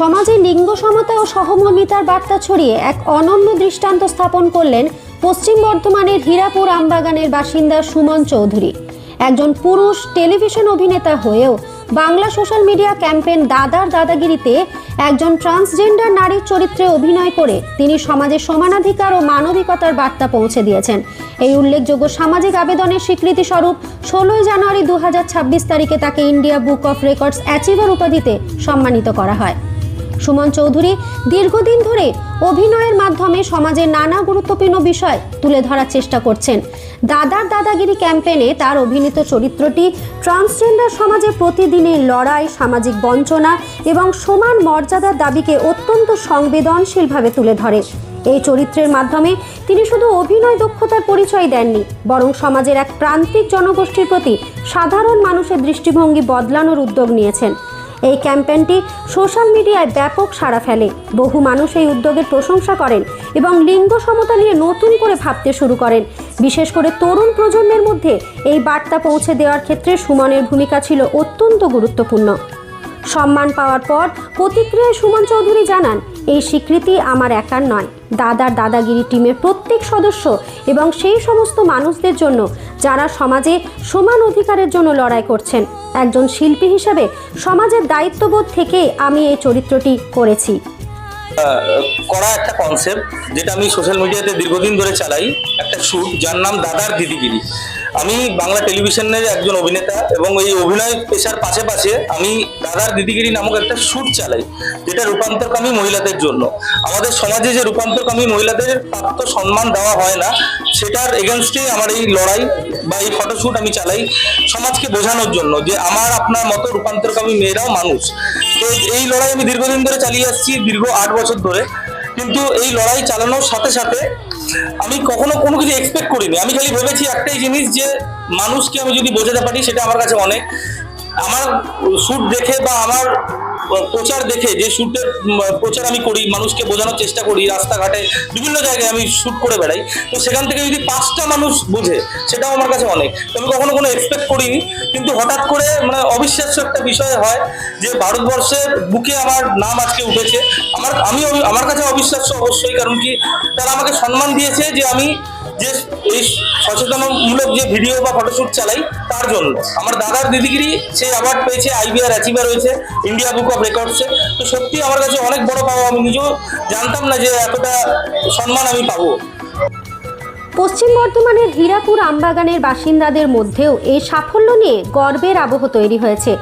সমাজে লিঙ্গ সমতা ও সহমর্মিতার বার্তা ছড়িয়ে এক অনন্য দৃষ্টান্ত স্থাপন করলেন পশ্চিম বর্ধমানের হীরাপুর আমবাগানের বাসিন্দা সুমন চৌধুরী। একজন পুরুষ টেলিভিশন অভিনেতা হয়েও বাংলা সোশ্যাল মিডিয়া ক্যাম্পেন দাদার দাদাগিরিতে একজন ট্রান্সজেন্ডার নারীর চরিত্রে অভিনয় করে তিনি সমাজে সমানাধিকার ও মানবিকতার বার্তা পৌঁছে দিয়েছেন। এই উল্লেখযোগ্য সামাজিক আবেদনের স্বীকৃতি স্বরূপ ষোলোই জানুয়ারি দু হাজার ছাব্বিশ তারিখে তাকে India Book of Records achiever উপাধিতে সম্মানিত করা হয়। সুমন চৌধুরী দীর্ঘদিন ধরে অভিনয়ের মাধ্যমে সমাজের নানা গুরুত্বপূর্ণ বিষয় তুলে ধরার চেষ্টা করছেন। দাদার দাদাগিরি ক্যাম্পেনে তার অভিনীত চরিত্রটি ট্রান্সজেন্ডার সমাজে প্রতিদিনের লড়াই, সামাজিক বঞ্চনা এবং সমান মর্যাদার দাবিকে অত্যন্ত সংবেদনশীলভাবে তুলে ধরে। এই চরিত্রের মাধ্যমে তিনি শুধু অভিনয় দক্ষতার পরিচয় দেননি, বরং সমাজের এক প্রান্তিক জনগোষ্ঠীর প্রতি সাধারণ মানুষের দৃষ্টিভঙ্গি বদলানোর উদ্যোগ নিয়েছেন। এই ক্যাম্পেইনটি সোশ্যাল মিডিয়ায় ব্যাপক সাড়া ফেলে। বহু মানুষ এই উদ্যোগের প্রশংসা করেন এবং লিঙ্গ সমতা নিয়ে নতুন করে ভাবতে শুরু করেন। বিশেষ করে তরুণ প্রজন্মের মধ্যে এই বার্তা পৌঁছে দেওয়ার ক্ষেত্রে সুমনের ভূমিকা ছিল অত্যন্ত গুরুত্বপূর্ণ। সম্মান পাওয়ার পর প্রতিক্রিয়ায় সুমন চৌধুরী জানান, এই স্বীকৃতি আমার একার নয়। দাদার দাদাগিরি টিমের প্রত্যেক সদস্য এবং সেই সমস্ত মানুষদের জন্য যারা সমাজে সমান অধিকারের জন্য লড়াই করছেন। একজন শিল্পী হিসেবে সমাজের দায়িত্ববোধ থেকে আমি এই চরিত্রটি করেছি। করা একটা কনসেপ্ট যেটা আমি সোশ্যাল মিডিয়াতে দীর্ঘদিন ধরে চালাই, একটা শ্যুট যার নাম দাদার দিদিগিরি। আমি বাংলা টেলিভিশনের একজন অভিনেতা এবং এই অভিনয় পেশার পাশে পাশে আমি দাদার দিদিগিরি নামক একটা শ্যুট চালাই, যেটা রূপান্তরকামী মহিলাদের জন্য। আমাদের সমাজে যে রূপান্তরকামী মহিলাদের প্রাপ্ত সম্মান দেওয়া হয় না, সেটার এগেনস্টে আমার এই লড়াই বা এই ফটোশ্যুট আমি চালাই সমাজকে বোঝানোর জন্য যে আমার, আপনার মতো রূপান্তরকামী মেয়েরাও মানুষ। তো এই লড়াই আমি দীর্ঘদিন ধরে চালিয়ে আসছি, দীর্ঘ আট বছর ধরে। কিন্তু এই লড়াই চালানোর সাথে সাথে আমি কখনো কোনো কিছু এক্সপেক্ট করিনি। আমি খালি ভেবেছি একটাই জিনিস যে, মানুষকে আমি যদি বোঝাতে পারি, সেটা আমার কাছে অনেক। আমার শ্যুট দেখে বা আমার প্রচার দেখে, যে শ্যুটের প্রচার আমি করি, মানুষকে বোঝানোর চেষ্টা করি, রাস্তাঘাটে বিভিন্ন জায়গায় আমি শ্যুট করে বেড়াই। তো সেখান থেকে যদি পাঁচটা মানুষ বোঝে, সেটাও আমার কাছে অনেক। তো আমি কখনো কোনো এক্সপেক্ট করিনি, কিন্তু হঠাৎ করে মানে অবিশ্বাস্য একটা বিষয় হয় যে ভারতবর্ষের বুকে আমার নাম আজকে উঠেছে। আমার, আমি আমার কাছে অবিশ্বাস্য অবশ্যই, কারণ কি তারা আমাকে সম্মান দিয়েছে যে আমি যে এই সচেতনমূলক যে ভিডিও বা ফটোশ্যুট চালাই, তার জন্য। আমার দাদার দিদিগিরি সেই অ্যাওয়ার্ড পেয়েছে আইবিআর অ্যাচিভার হয়েছে ইন্ডিয়া বুক অফ রেকর্ডসে তো সত্যি আমার কাছে অনেক বড় পাওয়া, আমি নিজেও জানতাম না যে এতটা সম্মান আমি পাবো। পশ্চিম বর্ধমানের হীরাপুর আমবাগানের বাসিন্দাদের মধ্যেও এই সাফল্য নিয়ে গর্বের আবহ তৈরি হয়েছে।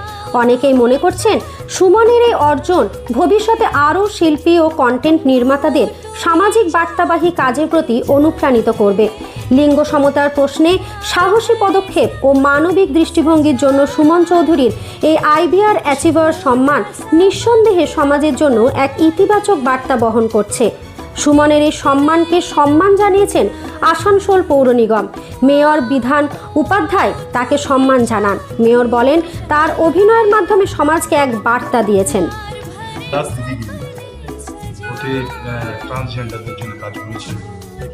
অনেকেই মনে করছেন সুমনের এই অর্জন ভবিষ্যতে আরও শিল্পী ও কন্টেন্ট নির্মাতাদের সামাজিক বার্তাবাহী কাজের প্রতি অনুপ্রাণিত করবে। লিঙ্গ সমতার প্রশ্নে সাহসী পদক্ষেপ ও মানবিক দৃষ্টিভঙ্গির জন্য সুমন চৌধুরীর এই আইবিআর অ্যাচিভার সম্মান নিঃসন্দেহে সমাজের জন্য এক ইতিবাচক বার্তা বহন করছে। সুমনের এই সম্মানকে সম্মান জানিয়েছেন আসানসোল পৌর নিগম। মেয়র বিধান উপাধ্যায় তাকে সম্মান জানান। মেয়র বলেন, তার অভিনয়ের মাধ্যমে সমাজকে এক বার্তা দিয়েছেন। ট্রান্সজেন্ডারদের জন্য কাজ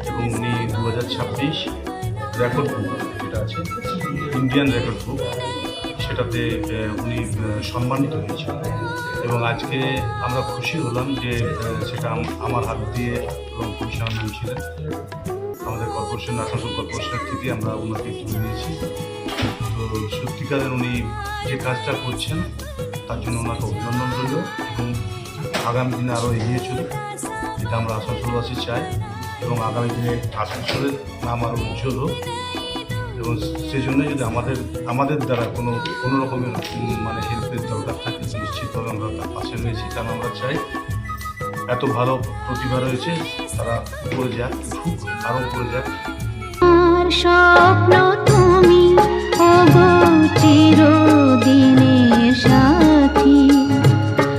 এবং উনি দু হাজার ছাব্বিশ রেকর্ড বুক যেটা আছে ইন্ডিয়ান রেকর্ড বুক সেটাতে উনি সম্মানিত হয়েছেন। এবং আজকে আমরা খুশি হলাম যে সেটা আমার হাত দিয়ে এবং ম্যাম ছিলেন। আমাদের কর্পোরেশন, আসানসোল কর্পোরেশনের থেকে আমরা ওনাকে তুলে নিয়েছি। তো সত্যিকারের উনি যে কাজটা করছেন, তার জন্য ওনাকে অভিনন্দন রইল এবং আগামী দিনে আরও এগিয়ে চলুক যেটা আমরা আসানসোলবাসী চাই এবং আগামী দিনে আসানসোলের নাম আরও উজ্জ্বল হোক এবং সেই জন্য যদি আমাদের আমাদের দ্বারা কোনো কোনো রকমের মানে হেল্পের দরকার থাকে নিশ্চিতভাবে আমরা তার পাশে রয়েছি কারণ আমরা চাই এত ভালো প্রতিভা রয়েছে, তারা উপরে যাক আরও উপরে যাক। স্বপ্ন